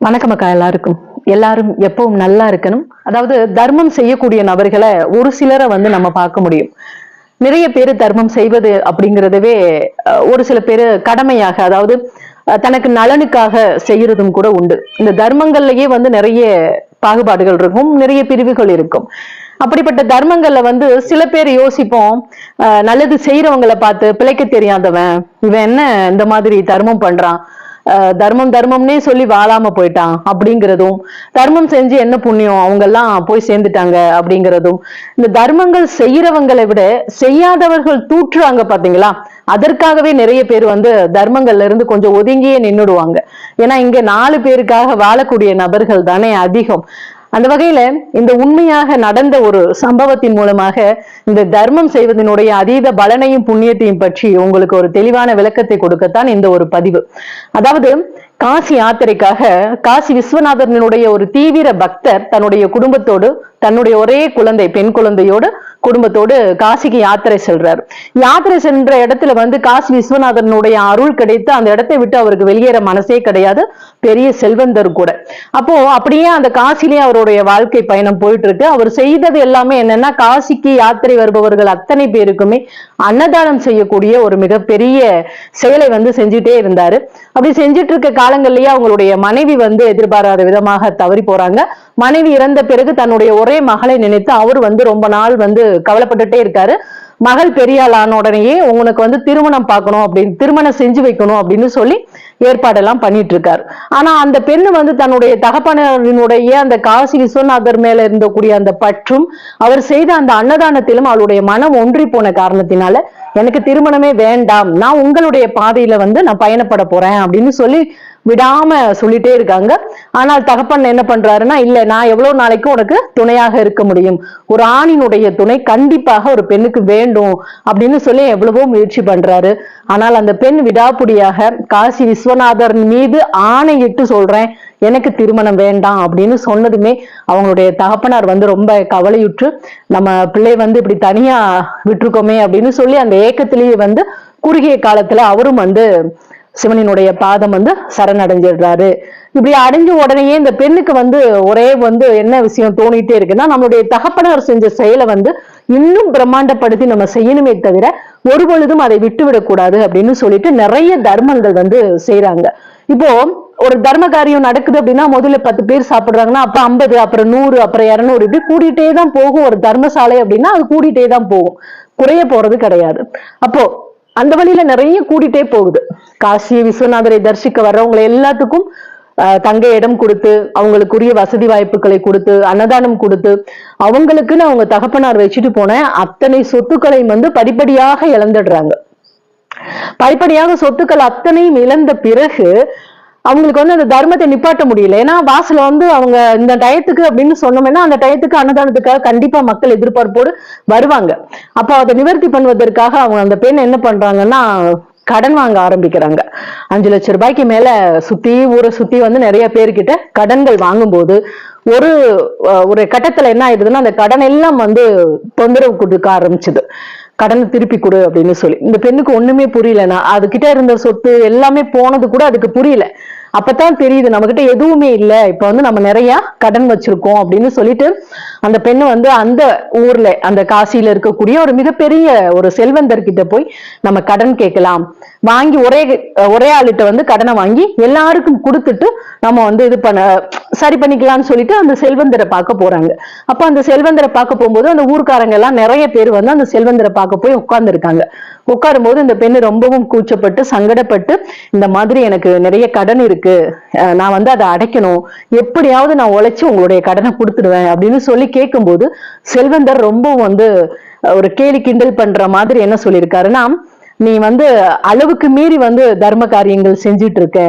வணக்கம் அக்கா எல்லாருக்கும். எல்லாரும் எப்பவும் நல்லா இருக்கணும். அதாவது தர்மம் செய்யக்கூடிய நபர்களை ஒரு சிலரை வந்து நம்ம பார்க்க முடியும். நிறைய பேர் தர்மம் செய்வது அப்படிங்கிறதவே ஒரு சில பேர் கடமையாக அதாவது தனக்கு நலனுக்காக செய்யறதும் கூட உண்டு. இந்த தர்மங்கள்லயே வந்து நிறைய பாகுபாடுகள் இருக்கும் நிறைய பிரிவுகள் இருக்கும். அப்படிப்பட்ட தர்மங்கள்ல வந்து சில பேர் யோசிப்போம் அஹ், நல்லது செய்யறவங்களை பார்த்து பிழைக்க தெரியாதவன் இவன் என்ன இந்த மாதிரி தர்மம் பண்றான் தர்மம் தர்மம்னே சொல்லி வாழாம போயிட்டான் அப்படிங்கிறதும் தர்மம் செஞ்சு என்ன புண்ணியம் அவங்க எல்லாம் போய் சேர்ந்துட்டாங்க அப்படிங்கிறதும் இந்த தர்மங்கள் செய்யறவங்களை விட செய்யாதவர்கள் தூற்றுறாங்க பாத்தீங்களா? அதற்காகவே நிறைய பேர் வந்து தர்மங்கள்ல இருந்து கொஞ்சம் ஒதுங்கியே நின்னுடுவாங்க. ஏன்னா இங்க நாலு பேருக்காக வாழக்கூடிய நபர்கள் தானே அதிகம். அந்த வகையில இந்த உண்மையாக நடந்த ஒரு சம்பவத்தின் மூலமாக இந்த தர்மம் செய்வதனுடைய அதீத பலனையும் புண்ணியத்தையும் பற்றி உங்களுக்கு ஒரு தெளிவான விளக்கத்தை கொடுக்கத்தான் இந்த ஒரு பதிவு. அதாவது காசி யாத்திரைக்காக காசி விஸ்வநாதனுடைய ஒரு தீவிர பக்தர் தன்னுடைய குடும்பத்தோடு தன்னுடைய ஒரே குழந்தை பெண் குழந்தையோடு குடும்பத்தோடு காசிக்கு யாத்திரை செல்றாரு. யாத்திரை சென்ற இடத்துல வந்து காசி விஸ்வநாதனுடைய அருள் கிடைத்து அந்த இடத்தை விட்டு அவருக்கு வெளியேற மனசே கிடையாது. பெரிய செல்வந்தர் கூட. அப்போ அப்படியே அந்த காசிலேயே அவருடைய வாழ்க்கை பயணம் போயிட்டு இருக்கு அவர் செய்தது எல்லாமே என்னன்னா காசிக்கு யாத்திரை வருபவர்கள் அத்தனை பேருக்குமே அன்னதானம் செய்யக்கூடிய ஒரு மிகப்பெரிய செயலை வந்து செஞ்சுட்டே இருந்தாரு. அப்படி செஞ்சுட்டு இருக்க காலங்கள்லயே அவங்களுடைய மனைவி வந்து எதிர்பாராத விதமாக தவறி போறாங்க. மனைவி இறந்த பிறகு தன்னுடைய ஒரே மகளை நினைத்து அவர் வந்து ரொம்ப நாள் வந்து கவலைப்பட்டுட்டே இருக்காரு. மகள் பெரிய ஆன உடனேயே உங்களுக்கு வந்து திருமணம் பார்க்கணும் அப்படின்னு திருமணம் செஞ்சு வைக்கணும் அப்படின்னு சொல்லி ஏற்பாடெல்லாம் பண்ணிட்டு இருக்காரு ஆனா அந்த பெண்ணு வந்து தன்னுடைய தகப்பனரினுடைய அந்த காசி விஸ்வநாதர் மேல இருந்தக்கூடிய அந்த பற்றும் அவர் செய்த அந்த அன்னதானத்திலும் அவளுடைய மனம் ஒன்றி போன காரணத்தினால எனக்கு திருமணமே வேண்டாம். நான் உங்களுடைய பாதையில வந்து நான் பயணப்பட போறேன் அப்படின்னு சொல்லி விடாம சொல்லிட்டே இருக்காங்க. ஆனால் தகப்பன் என்ன பண்றாருன்னா இல்ல நான் எவ்வளவு நாளைக்கு உனக்கு துணையாக இருக்க முடியும்? ஒரு ஆணினுடைய துணை கண்டிப்பாக ஒரு பெண்ணுக்கு வேண்டும். அப்படின்னு சொல்லி எவ்வளவோ முயற்சி பண்றாரு. ஆனால் அந்த பெண் விடாப்புடியாக காசி விஸ்வநாதர் மீது ஆணையிட்டு சொல்றேன் எனக்கு திருமணம் வேண்டாம். அப்படின்னு சொன்னதுமே அவங்களுடைய தகப்பனார் வந்து ரொம்ப கவலையுற்று நம்ம பிள்ளை வந்து இப்படி தனியா விட்டுருக்கோமே அப்படின்னு சொல்லி அந்த ஏக்கத்திலேயே வந்து குறுகிய காலத்துல அவரும் வந்து சிவனினுடைய பாதம் வந்து சரணடைஞ்சிடுறாரு. இப்படி அடைஞ்ச உடனேயே இந்த பெண்ணுக்கு வந்து ஒரே வந்து என்ன விஷயம் தோணிட்டே இருக்குன்னா நம்மளுடைய தகப்பனார் செஞ்ச செயலை வந்து இன்னும் பிரம்மாண்டப்படுத்தி நம்ம செய்யணுமே தவிர ஒரு பொழுதும் அதை விட்டு விடக்கூடாது அப்படின்னு சொல்லிட்டு நிறைய தர்மங்கள் வந்து செய்யறாங்க இப்போ ஒரு தர்ம காரியம் நடக்குது அப்படின்னா முதல்ல பத்து பேர் சாப்பிடுறாங்கன்னா அப்புறம் ஐம்பது அப்புறம் நூறு அப்புறம் இரநூறு இப்படி கூடிட்டே தான் போகும் ஒரு தர்மசாலை அப்படின்னா அது கூடிட்டே தான் போகும். குறைய போறது கிடையாது. அப்போ அந்த வழியில நிறைய கூட்டிட்டே போகுது. காசி விஸ்வநாதரை தரிசிக்க வர்றவங்களை எல்லாத்துக்கும் ஆஹ், தங்க இடம் கொடுத்து அவங்களுக்குரிய வசதி வாய்ப்புகளை கொடுத்து அன்னதானம் கொடுத்து அவங்களுக்குன்னு அவங்க தகப்பனார் வச்சுட்டு போன அத்தனை சொத்துக்களை வந்து படிப்படியாக இழந்துடுறாங்க. படிப்படியாக சொத்துக்கள் அத்தனையும் இழந்த பிறகு அவங்களுக்கு வந்து அந்த தர்மத்தை நிப்பாட்ட முடியல. ஏன்னா வாசல்ல வந்து அவங்க இந்த டயத்துக்கு அப்படின்னு சொன்னோம்னா அந்த டயத்துக்கு அன்னதானத்துக்காக கண்டிப்பா மக்கள் எதிர்பார்ப்போடு வருவாங்க. அப்போ அதை நிவர்த்தி பண்ணுவதற்காக அவங்க அந்த பெண் என்ன பண்றாங்கன்னா கடன் வாங்க ஆரம்பிக்கிறாங்க. அஞ்சு லட்சம் ரூபாய்க்கு மேல சுத்தி ஊரை சுத்தி வந்து நிறைய பேர்கிட்ட கடன்கள் வாங்கும்போது ஒரு ஒரு கட்டத்துல என்ன ஆயிடுதுன்னா அந்த கடன் எல்லாம் வந்து தொந்தரவு கொடுக்க ஆரம்பிச்சுது. கடனை திருப்பி கொடு அப்படின்னு சொல்லி. இந்த பெண்ணுக்கு ஒண்ணுமே புரியலனா அதுகிட்ட இருந்த சொத்து எல்லாமே போனது கூட அதுக்கு புரியல. அப்பதான் தெரியுது நம்ம கிட்ட எதுவுமே இல்ல. இப்ப வந்து நம்ம நிறைய கடன் வச்சிருக்கோம் அப்படின்னு சொல்லிட்டு அந்த பெண்ணு வந்து அந்த ஊர்ல அந்த காசியில இருக்கக்கூடிய ஒரு மிகப்பெரிய ஒரு செல்வந்தர் கிட்ட போய் நம்ம கடன் கேட்கலாம். வாங்கி ஒரே ஒரே ஆளுகிட்ட வந்து கடனை வாங்கி எல்லாருக்கும் கொடுத்துட்டு நம்ம வந்து இது பண்ண சரி பண்ணிக்கலாம்னு சொல்லிட்டு அந்த செல்வந்தரை பார்க்க போறாங்க. அப்ப அந்த செல்வந்தரை பார்க்க போகும்போது அந்த ஊர்க்காரங்க எல்லாம் நிறைய பேர் வந்து அந்த செல்வந்தரை பார்க்க போய் உட்கார்ந்து இருக்காங்க உட்காரும் போது இந்த பெண்ணு ரொம்பவும் கூச்சப்பட்டு சங்கடப்பட்டு இந்த மாதிரி எனக்கு நிறைய கடன் இருக்கு. அஹ் நான் வந்து அதை அடைக்கணும். எப்படியாவது நான் உழைச்சு உங்களுடைய கடனை கொடுத்துடுவேன் அப்படின்னு சொல்லி கேட்கும்போது செல்வந்தர் ரொம்ப வந்து ஒரு கேலி கிண்டல் பண்ற மாதிரி என்ன சொல்லியிருக்காருன்னா நீ வந்து அளவுக்கு மீறி வந்து தர்ம காரியங்கள் செஞ்சுட்டு இருக்க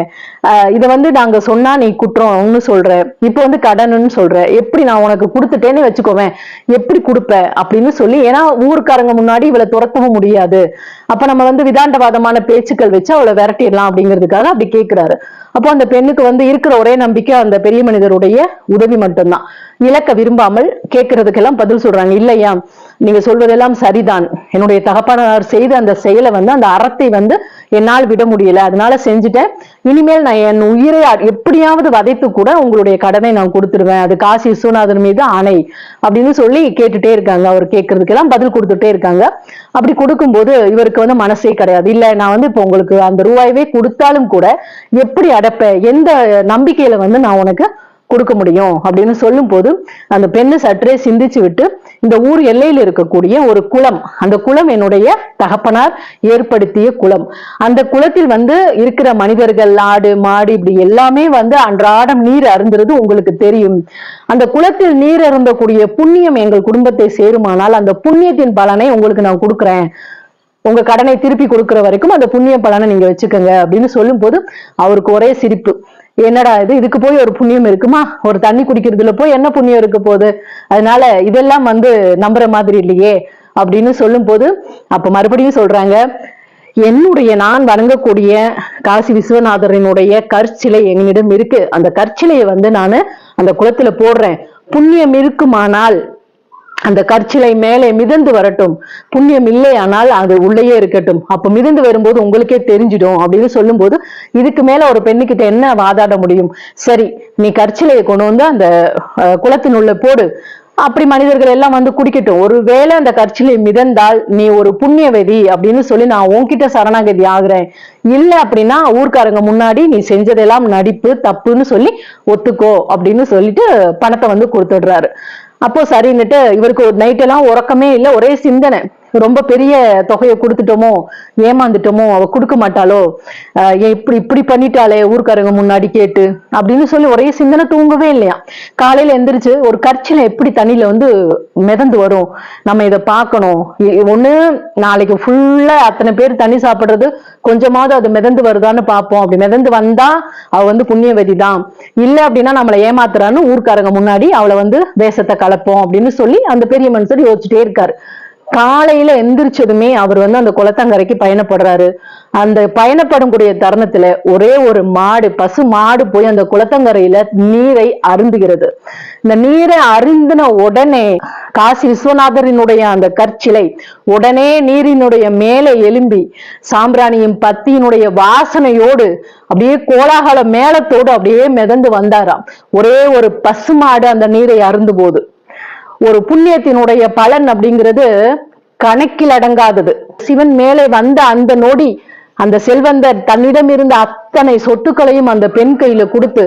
இதை வந்து நாங்க சொன்னா நீ குற்றம்னு சொல்ற. இப்ப வந்து கடனுன்னு சொல்ற. எப்படி நான் உனக்கு கொடுத்துட்டேன்னு வச்சுக்கோவேன் எப்படி கொடுப்ப அப்படின்னு சொல்லி ஏன்னா ஊருக்காரங்க முன்னாடி இவளை துரத்தவும் முடியாது. அப்ப நம்ம வந்து விதாண்டவாதமான பேச்சுக்கள் வச்சு அவளை விரட்டிடலாம் அப்படிங்கிறதுக்காக அப்படி கேட்கிறாரு அப்போ அந்த பெண்ணுக்கு வந்து இருக்கிற ஒரே நம்பிக்கை அந்த பெரிய மனிதருடைய உதவி மட்டும்தான். இழக்க விரும்பாமல் கேட்கறதுக்கெல்லாம் பதில் சொல்றாங்க. இல்லையா? நீங்க சொல்வதெல்லாம் சரிதான். என்னுடைய தகப்பனார் செய்த அந்த செயலை வந்து அந்த அறத்தை வந்து என்னால் விட முடியல. அதனால செஞ்சுட்டேன். இனிமேல் நான் என் உயிரை எப்படியாவது வதைத்து கூட உங்களுடைய கடனை நான் கொடுத்துருவேன். அது காசி விஸ்வநாதன் மீது ஆணை அப்படின்னு சொல்லி கேட்டுட்டே இருக்காங்க. அவர் கேட்கறதுக்கெல்லாம் பதில் கொடுத்துட்டே இருக்காங்க. அப்படி கொடுக்கும்போது இவருக்கு வந்து மனசே கிடையாது. இல்ல நான் வந்து இப்போ உங்களுக்கு அந்த ரூபாயவே கொடுத்தாலும் கூட எப்படி அடைப்பேன்? எந்த நம்பிக்கையில வந்து நான் உனக்கு கொடுக்க முடியும் அப்படின்னு சொல்லும் போது அந்த பெண்ணு சற்றே சிந்திச்சு விட்டு இந்த ஊர் எல்லையில் இருக்கக்கூடிய ஒரு குளம் அந்த குளம் என்னுடைய தகப்பனார் ஏற்படுத்திய குளம். அந்த குளத்தில் வந்து இருக்கிற மனிதர்கள் ஆடு மாடு இப்படி எல்லாமே வந்து அன்றாடம் நீர் அருந்துறது உங்களுக்கு தெரியும். அந்த குளத்தில் நீர் அருந்தக்கூடிய புண்ணியம் எங்கள் குடும்பத்தை சேருமானால் அந்த புண்ணியத்தின் பலனை உங்களுக்கு நான் கொடுக்குறேன். உங்க கடனை திருப்பி கொடுக்கிற வரைக்கும் அந்த புண்ணிய பலனை நீங்க வச்சுக்கோங்க அப்படின்னு சொல்லும் போது அவருக்கு ஒரே சிரிப்பு. என்னடா இது? இதுக்கு போய் ஒரு புண்ணியம் இருக்குமா? ஒரு தண்ணி குடிக்கிறதுல போய் என்ன புண்ணியம் இருக்க போகுது? அதனால இதெல்லாம் வந்து நம்புற மாதிரி இல்லையே அப்படின்னு சொல்லும் போது அப்ப மறுபடியும் சொல்றாங்க என்னுடைய நான் வணங்கக்கூடிய காசி விஸ்வநாதரினுடைய கற்சிலை என்னிடம் இருக்கு. அந்த கற்சிலையை வந்து நான் அந்த குளத்துல போடுறேன். புண்ணியம் இருக்குமானால் அந்த கற்சிலை மேலே மிதந்து வரட்டும். புண்ணியம் இல்லையானால் அது உள்ளேயே இருக்கட்டும். அப்ப மிதந்து வரும்போது உங்களுக்கே தெரிஞ்சிடும் அப்படின்னு சொல்லும்போது இதுக்கு மேல ஒரு பெண்ணுக்கிட்ட என்ன வாதாட முடியும்? சரி நீ கற்சிலையை கொண்டு வந்து அந்த குளத்தின் உள்ள போடு. அப்படி மனிதர்கள் எல்லாம் வந்து குடிக்கட்டும். ஒருவேளை அந்த கற்சிலை மிதந்தால் நீ ஒரு புண்ணியவதி அப்படின்னு சொல்லி நான் உன்கிட்ட சரணாகதி ஆகுறேன். இல்ல அப்படின்னா ஊர்க்காரங்க முன்னாடி நீ செஞ்சதெல்லாம் நடிப்பு தப்புன்னு சொல்லி ஒத்துக்கோ அப்படின்னு சொல்லிட்டு பணத்தை வந்து கொடுத்துடுறாரு. அப்போ சரின்னுட்டு இவருக்கு ஒரு நைட் எல்லாம் உறக்கமே இல்லை ஒரே சிந்தனை. ரொம்ப பெரிய தொகையை கொடுத்துட்டோமோ ஏமாந்துட்டோமோ அவ கொடுக்க மாட்டாளோ? இப்படி இப்படி பண்ணிட்டாளே ஊர்க்காரங்க முன்னாடி கேட்டு? அப்படின்னு சொல்லி ஒரே சிந்தனை தூங்கவே இல்லையா? காலையில எந்திரிச்சு ஒரு கர்ச்சில எப்படி தண்ணியில வந்து மிதந்து வரும்? நம்ம இதை பார்க்கணும். ஒண்ணு நாளைக்கு ஃபுல்லா அத்தனை பேர் தண்ணி சாப்பிடுறது கொஞ்சமாவது அது மிதந்து வருதான்னு பார்ப்போம். அப்படி மிதந்து வந்தா அவ வந்து புண்ணியவதி தான் இல்ல அப்படின்னா நம்மளை ஏமாத்துறான்னு ஊர்க்காரங்க முன்னாடி அவளை வந்து வேஷத்தை கலப்போம் அப்படின்னு சொல்லி அந்த பெரிய மனுஷர் யோசிச்சுட்டே இருக்காரு. காலையில எந்திரிச்சதுமே அவர் வந்து அந்த குளத்தங்கரைக்கு பயணப்படுறாரு. அந்த பயணப்படும் கூடிய தருணத்துல ஒரே ஒரு மாடு பசு மாடு போய் அந்த குளத்தங்கரையில நீரை அருந்துகிறது. இந்த நீரை அருந்தின உடனே காசி விஸ்வநாதரினுடைய அந்த கற்சிலை உடனே நீரினுடைய மேலே எழும்பி சாம்பிராணியும் பத்தியினுடைய வாசனையோடு அப்படியே கோலாகல மேளத்தோடு அப்படியே மிதந்து வந்தாராம். ஒரே ஒரு பசுமாடு அந்த நீரை அருந்து போது ஒரு புண்ணியத்தினுடைய பலன் அப்படிங்கிறது கணக்கில் அடங்காதது. சிவன் மேலே வந்த அந்த நொடி அந்த செல்வந்தர் தன்னிடம் இருந்த அத்தனை சொத்துக்களையும் அந்த பெண் கையில கொடுத்து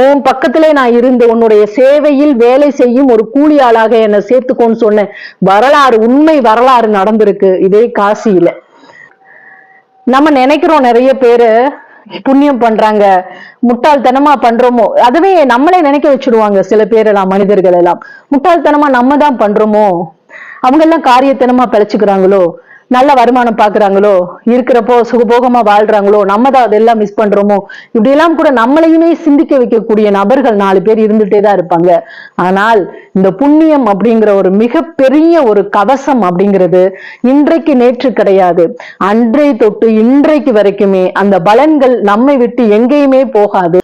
உன் பக்கத்திலே நான் இருந்து உன்னுடைய சேவையில் வேலை செய்யும் ஒரு கூலியாளாக என்னை சேர்த்துக்கோன்னு சொன்ன வரலாறு உண்மை வரலாறு நடந்திருக்கு இதே காசியில. நம்ம நினைக்கிறோம் நிறைய பேரு புண்ணியம் பண்றாங்க முட்டாள்தனமா பண்றோமோ அதுவே நம்மளே நினைக்க வச்சிருவாங்க சில பேர் எல்லாம் மனிதர்கள் எல்லாம் முட்டாள்தனமா நம்ம தான் பண்றோமோ? அவங்க எல்லாம் காரியத்தனமா பிழைச்சுக்கிறாங்களோ? நல்ல வருமானம் பாக்குறாங்களோ இருக்கிறப்போ சுகபோகமா வாழ்றாங்களோ நம்ம தான் அதெல்லாம் மிஸ் பண்றோமோ? இப்படி எல்லாம் கூட நம்மளையுமே சிந்திக்க வைக்கக்கூடிய நபர்கள் நாலு பேர் இருந்துட்டே தான் இருப்பாங்க. ஆனால் இந்த புண்ணியம் அப்படிங்கிற ஒரு மிகப்பெரிய ஒரு கவசம் அப்படிங்கிறது இன்றைக்கு நேற்று கிடையாது. அன்றை தொட்டு இன்றைக்கு வரைக்குமே அந்த பலன்கள் நம்மை விட்டு எங்கேயுமே போகாது.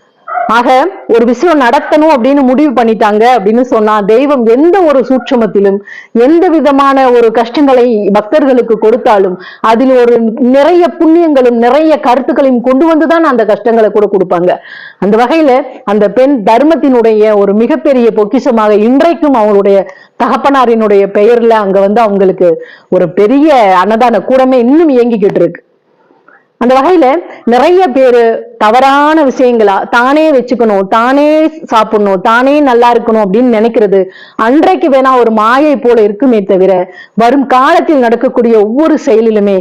ஆக ஒரு விஷயம் நடத்தணும் அப்படின்னு முடிவு பண்ணிட்டாங்க அப்படின்னு சொன்னா தெய்வம் எந்த ஒரு சூட்சமத்திலும் எந்த விதமான ஒரு கஷ்டங்களை பக்தர்களுக்கு கொடுத்தாலும் அதில் ஒரு நிறைய புண்ணியங்களும் நிறைய கருத்துக்களையும் கொண்டு வந்துதான் அந்த கஷ்டங்களை கூட கொடுப்பாங்க. அந்த வகையில அந்த பெண் தர்மத்தினுடைய ஒரு மிகப்பெரிய பொக்கிஷமாக இன்றைக்கும் அவங்களுடைய தகப்பனாரினுடைய பெயர்ல அங்க வந்து அவங்களுக்கு ஒரு பெரிய அன்னதான கூடமே இன்னும் இயங்கிக்கிட்டு இருக்கு. அந்த வகையில நிறைய பேரு தவறான விஷயங்களா? தானே வச்சுக்கணும் தானே சாப்பிடணும் தானே நல்லா இருக்கணும் அப்படின்னு நினைக்கிறது அன்றைக்கு வேணா ஒரு மாயை போல இருக்குமே தவிர வரும் காலத்தில் நடக்கக்கூடிய ஒவ்வொரு செயலிலுமே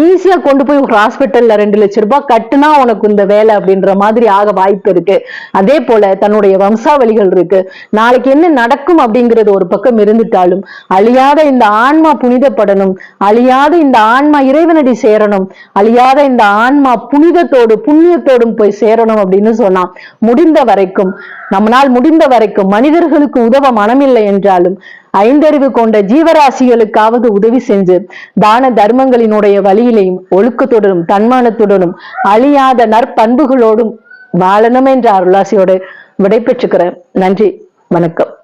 ஈஸியா கொண்டு போய் ஒரு ஹாஸ்பிட்டல்ல ரெண்டு லட்சம் ரூபாய் கட்டுனா உனக்கு இந்த வேலை அப்படின்ற மாதிரி ஆக வாய்ப்பு இருக்கு. அதே போல தன்னுடைய வம்சாவளிகள் இருக்கு. நாளைக்கு என்ன நடக்கும் அப்படிங்கிறது ஒரு பக்கம் இருந்துட்டாலும் அழியாத இந்த ஆன்மா புனிதப்படணும் அழியாத இந்த ஆன்மா இறைவனடி சேரணும் அழியாத இந்த ஆன்மா புனிதத்தோடு புண்ணியத்தோடு மக்களோடும் போய் சேரணும் அப்படின்னு சொன்னான். முடிந்த வரைக்கும் நம்மளால் முடிந்த வரைக்கும் மனிதர்களுக்கு உதவ மனமில்லை என்றாலும் ஐந்தறிவு கொண்ட ஜீவராசிகளுக்காவது உதவி செஞ்சு தான தர்மங்களினுடைய வழியிலையும் ஒழுக்கத்துடனும் தன்மானத்துடனும் அழியாத நற்பண்புகளோடும் வாழணும் என்ற அருளாசியோடு விடை நன்றி வணக்கம்.